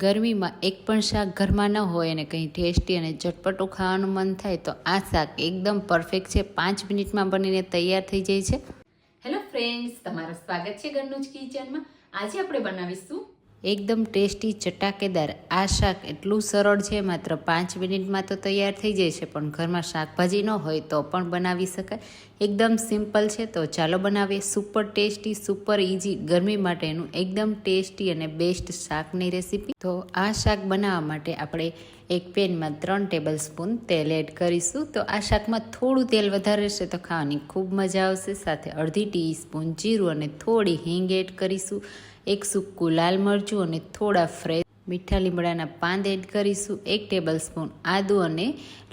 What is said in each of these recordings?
ગરમીમાં એક પણ શાક ઘરમાં ન હોય અને કંઈ ટેસ્ટી અને ચટપટું ખાવાનું મન થાય તો આ શાક એકદમ પરફેક્ટ છે. પાંચ મિનિટમાં બનીને તૈયાર થઈ જાય છે. હેલો ફ્રેન્ડ્સ, તમારું સ્વાગત છે ઘરનું જ કિચનમાં. આજે આપણે બનાવીશું એકદમ ટેસ્ટી ચટાકેદાર. આ શાક એટલું સરળ છે, માત્ર પાંચ મિનિટમાં તો તૈયાર થઈ જાય છે, પણ ઘરમાં શાકભાજી ન હોય તો પણ બનાવી શકાય. એકદમ સિમ્પલ છે, તો ચાલો બનાવીએ. સુપર ટેસ્ટી, સુપર ઇઝી ગરમી માટેનું એકદમ ટેસ્ટી અને બેસ્ટ શાકની રેસીપી. તો આ શાક બનાવવા માટે આપણે એક પેનમાં ત્રણ ટેબલ સ્પૂન તેલ એડ કરીશું. તો આ શાકમાં થોડું તેલ વધારે રહેશે તો ખાવાની ખૂબ મજા આવશે. સાથે અડધી ટીસ્પૂન જીરું અને થોડી હિંગ એડ કરીશું. એક સૂકું લાલ મરચું અને થોડા ફ્રેશ મીઠા લીમડાના પાન એડ કરીશું. એક ટેબલ સ્પૂન આદુ અને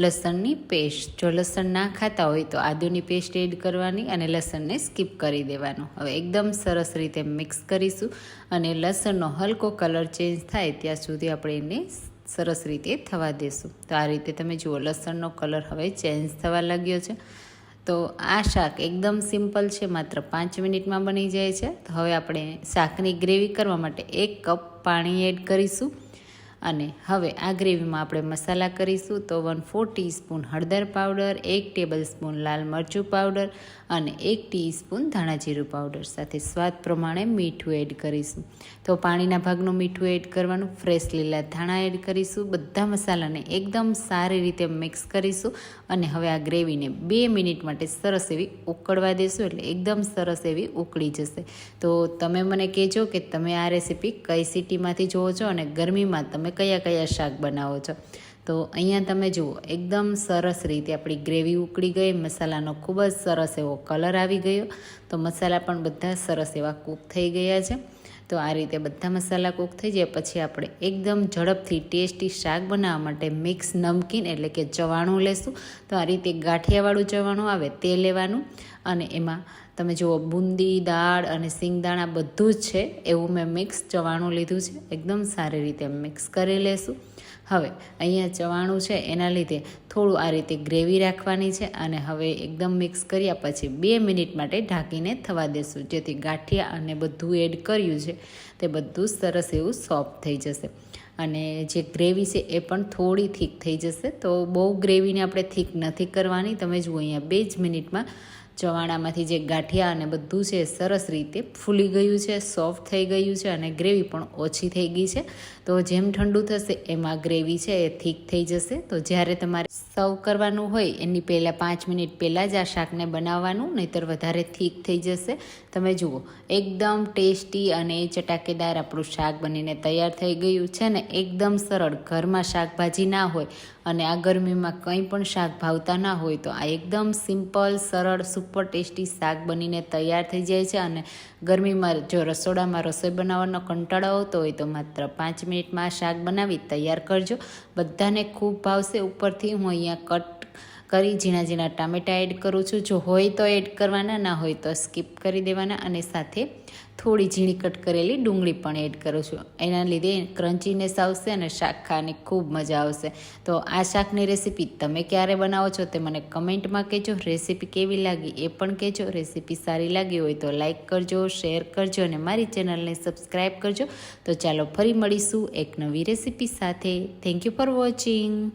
લસણની પેસ્ટ. જો લસણ ના ખાતા હોય તો આદુની પેસ્ટ એડ કરવાની અને લસણને સ્કીપ કરી દેવાનું. હવે એકદમ સરસ રીતે મિક્સ કરીશું અને લસણનો હલકો કલર ચેન્જ થાય ત્યાં સુધી આપણે એને સરસ રીતે થવા દેશું. તો આ રીતે તમે જુઓ, લસણનો કલર હવે ચેન્જ થવા લાગ્યો છે. તો આ શાક એકદમ સિમ્પલ છે, માત્ર પાંચ મિનિટમાં બની જાય છે. તો હવે આપણે શાકની ગ્રેવી કરવા માટે એક કપ પાણી એડ કરીશું. અને હવે આ ગ્રેવીમાં આપણે મસાલા કરીશું તો વન ફોર ટીસ્પૂન હળદર પાવડર, એક ટેબલ સ્પૂન લાલ મરચું પાવડર અને એક ટીસ્પૂન ધાણા જીરું પાવડર. સાથે સ્વાદ પ્રમાણે મીઠું એડ કરીશું. તો પાણીના ભાગનું મીઠું એડ કરવાનું, ફ્રેશ લીલા ધાણા એડ કરીશું, બધા મસાલાને એકદમ સારી રીતે મિક્સ કરીશું અને હવે આ ગ્રેવીને બે મિનિટ માટે સરસ એવી ઉકળવા દેશું એટલે એકદમ સરસ એવી ઉકળી જશે. તો તમે મને કહેજો કે તમે આ રેસીપી કઈ સિટીમાંથી જોવો છો અને ગરમીમાં તમે કયા કયા શાક બનાવો છો? તો અહીંયા તમે જુઓ, એકદમ સરસ રીતે આપણી ગ્રેવી ઉકળી ગઈ, મસાલાનો ખૂબ જ સરસ એવો કલર આવી ગયો. તો મસાલા પણ બધા સરસ એવા કૂક થઈ ગયા છે. તો આ રીતે બધા મસાલા કૂક થઈ જાય. પછી આપણે એકદમ ઝડપથી ટેસ્ટી શાક બનાવવા માટે મિક્સ નમકીન એટલે કે ચવાણું લેશું. તો આ રીતે ગાંઠિયાવાળું ચવાણું આવે તે લેવાનું. અને એમાં તમે જુઓ, બુંદી, દાળ અને સિંગદાણા બધું જ છે. એવું મેં મિક્સ ચવાણું લીધું છે. એકદમ સારી રીતે મિક્સ કરી લેશું. હવે અહીંયા ચવાણું છે, એના લીધે થોડું આ રીતે ગ્રેવી રાખવાની છે અને હવે એકદમ મિક્સ કર્યા પછી બે મિનિટ માટે ઢાંકીને થવા દેશું. જેથી ગાંઠિયા અને બધું એડ કર્યું છે. તે બધું સરસ એવું સોફ્ટ થઈ જશે. અને જે ગ્રેવી છે એ પણ થોડી થીક થઈ જશે. તો બહુ ગ્રેવીને આપણે થીક નથી કરવાની. તમે જુઓ અહીંયા બે જ મિનિટમાં ચવાણામાંથી જે ગાંઠિયા અને બધું છે સરસ રીતે ફૂલી ગયું છે, સોફ્ટ થઈ ગયું છે અને ગ્રેવી પણ ઓછી થઈ ગઈ છે. તો જેમ ઠંડુ થશે એમાં ગ્રેવી છે એ થીક થઈ જશે. તો જ્યારે તમારે સર્વ કરવાનું હોય, એની પહેલાં પાંચ મિનિટ પહેલાં જ આ શાકને બનાવવાનું, નહીતર વધારે થીક થઈ જશે. તમે જુઓ, એકદમ ટેસ્ટી અને ચટાકેદાર આપણું શાક બનીને તૈયાર થઈ ગયું છે ને એકદમ સરળ. ઘરમાં શાકભાજી ના હોય અને આ ગરમીમાં કંઈ પણ શાક ભાવતા ના હોય તો આ એકદમ સિમ્પલ, સરળ, સુપર ટેસ્ટી શાક બનીને તૈયાર થઈ જાય છે અને ગરમીમાં જો રસોડામાં રસોઈ બનાવવાનો કંટાળો આવતો હોય તો માત્ર પાંચ મિનિટમાં શાક બનાવી તૈયાર કરજો. બધાને ખૂબ ભાવશે. ઉપરથી હું અહીંયા કટ કરી, ઝીણા ઝીણા ટામેટાં એડ કરું છું. જો હોય તો એડ કરવાના, ના હોય તો સ્કીપ કરી દેવાના અને સાથે થોડી ઝીણી કટ કરેલી ડુંગળી પણ એડ કરું છું. એના લીધે ક્રન્ચીનેસ આવશે અને શાક ખાવાની ખૂબ મજા આવશે. તો આ શાકની રેસીપી તમે ક્યારે બનાવો છો તે મને કમેન્ટમાં કહેજો. રેસીપી કેવી લાગી એ પણ કહેજો. રેસીપી સારી લાગી હોય તો લાઇક કરજો શેર કરજો અને મારી ચેનલને સબસ્ક્રાઈબ કરજો. તો ચાલો ફરી મળીશું એક નવી રેસીપી સાથે. Thank you for watching